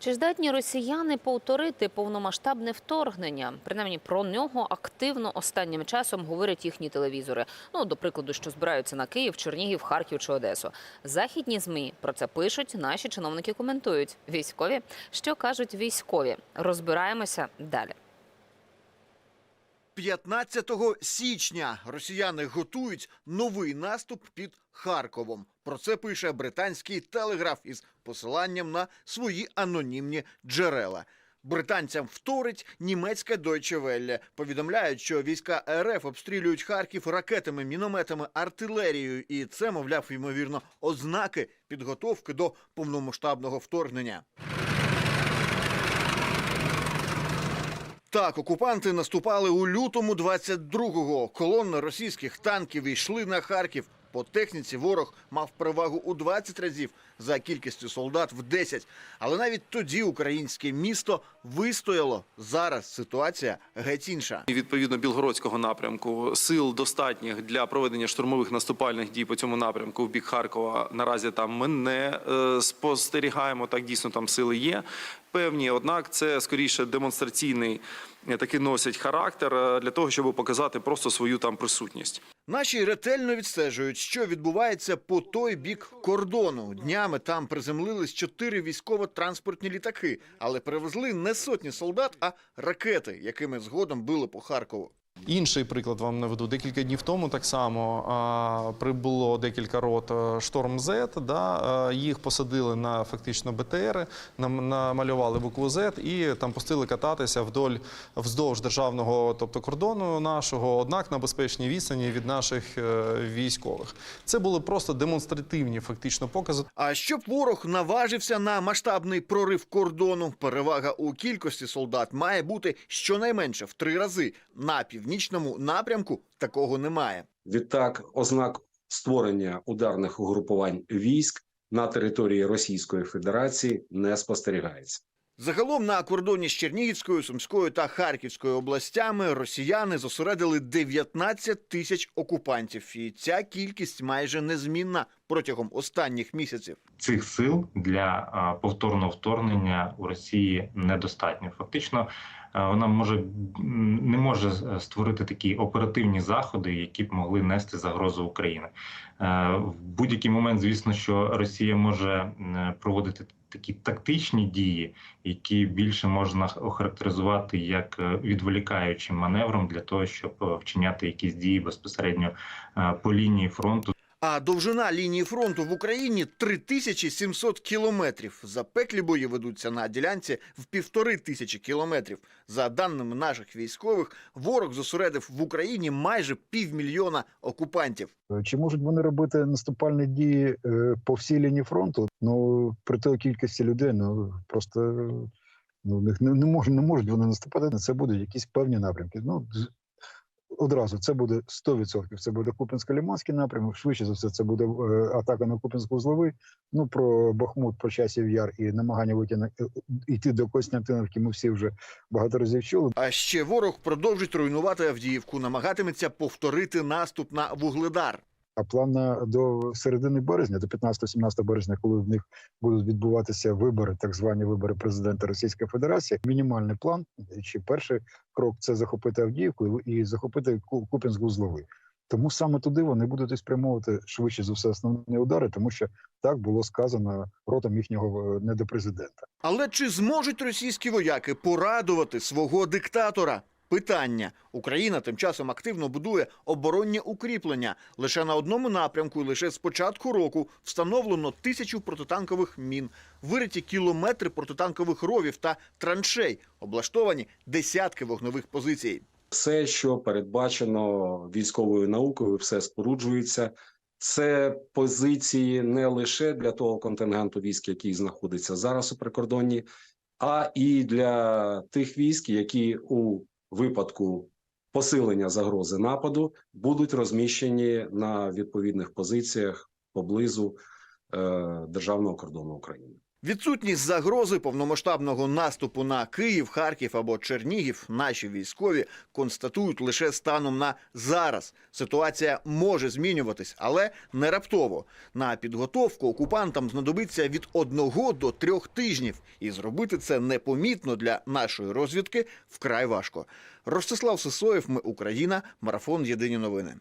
Чи здатні росіяни повторити повномасштабне вторгнення? Принаймні про нього активно останнім часом говорять їхні телевізори. Ну, до прикладу, що збираються на Київ, Чернігів, Харків чи Одесу. Західні змі про це пишуть. Наші чиновники коментують. Військові, що кажуть військові, розбираємося далі. 15 січня росіяни готують новий наступ під Харковом. Про це пише британський телеграф із посиланням на свої анонімні джерела. Британцям вторить німецьке Deutsche Welle. Повідомляють, що війська РФ обстрілюють Харків ракетами, мінометами, артилерією, і це, мовляв, ймовірно, ознаки підготовки до повномасштабного вторгнення. Так, окупанти наступали у лютому 22-го. Колонни російських танків йшли на Харків. По техніці ворог мав перевагу у 20 разів за кількістю солдат в 10. Але навіть тоді українське місто вистояло. Зараз ситуація геть інша. Відповідно білгородського напрямку сил достатніх для проведення штурмових наступальних дій по цьому напрямку в бік Харкова. Наразі там ми не е, спостерігаємо. Так дійсно там сили є певні. Однак це скоріше демонстраційний е, такий носять характер е, для того, щоб показати просто свою там присутність. Наші ретельно відстежують, що відбувається по той бік кордону. Днями там приземлились чотири військово-транспортні літаки, але привезли не сотні солдат, а ракети, якими згодом били по Харкову. Інший приклад вам наведу. Декілька днів тому так само а, прибуло декілька рот е, шторм Z, да, е, їх посадили на фактично БТРи, нам- намалювали букву Z і там пустили кататися вдоль вздовж державного, тобто кордону нашого, однак на безпечній відстані від наших е, військових. Це були просто демонстративні фактично покази. А щоб ворог наважився на масштабний прорив кордону, перевага у кількості солдат має бути щонайменше в три рази. На північному напрямку такого немає. Відтак, ознак створення ударних угрупувань військ на території Російської Федерації не спостерігається. Загалом на кордоні з Чернігівською, Сумською та Харківською областями росіяни зосередили 19 тисяч окупантів, і ця кількість майже незмінна протягом останніх місяців. цих сил для повторного вторгнення у Росії недостатньо. Фактично, вона може не може е, створити такі оперативні заходи, які б могли нести загрозу Україні. Е, В будь-який момент, звісно, що Росія може проводити такі тактичні дії, які більше можна охарактеризувати як е, відволікаючим маневром для того, щоб е, вчиняти якісь дії безпосередньо е, по лінії фронту. А довжина лінії фронту в Україні 3700 кілометрів. Запеклі бої ведуться на ділянці в півтори тисячі кілометрів. За даними наших військових, ворог зосередив в Україні майже півмільйона окупантів. Чи можуть вони робити наступальні дії е, по всій лінії фронту? Ну при той кількості людей, ну просто ну не, не можуть не можуть вони наступати. Це будуть якісь певні напрямки. Ну одразу це буде 100%. Це буде Купінсько-Ліманський напрямок. Швидше за все, це буде е, атака на купінську зливи. Ну про Бахмут, про часів яр і намагання вийти на е, йти до Костянтиновки. Ми всі вже багато разів чули. А ще ворог продовжить руйнувати Авдіївку, намагатиметься повторити наступ на Вугледар. А план на до середини березня, до 15-17 березня, коли в них будуть відбуватися вибори, так звані вибори президента Російської Федерації. Мінімальний план чи перший крок це захопити Авдіївку і захопити Ку- Куп'янськ-Вузловий. Тому саме туди вони будуть спрямовувати швидше за все основні удари, тому що так було сказано ротом їхнього е, недопрезидента. Але чи зможуть російські вояки порадувати свого диктатора? Питання Україна тим часом активно будує оборонні укріплення. Лише на одному напрямку, і лише з початку року встановлено тисячу протитанкових мін, вириті кілометри протитанкових ровів та траншей, облаштовані десятки вогневих позицій. Все, що передбачено військовою наукою, все споруджується. Це позиції не лише для того контингенту військ, який знаходиться зараз у прикордонні, а і для тих військ, які у випадку посилення загрози нападу будуть розміщені на відповідних позиціях поблизу е, державного кордону України. Відсутність загрози повномасштабного наступу на Київ, Харків або Чернігів наші військові констатують лише станом на зараз. Ситуація може змінюватись, але не раптово. На підготовку окупантам знадобиться від одного до трьох тижнів, і зробити це непомітно для нашої розвідки вкрай важко. Ростислав Сисоєв, ми Україна, марафон Єдині новини.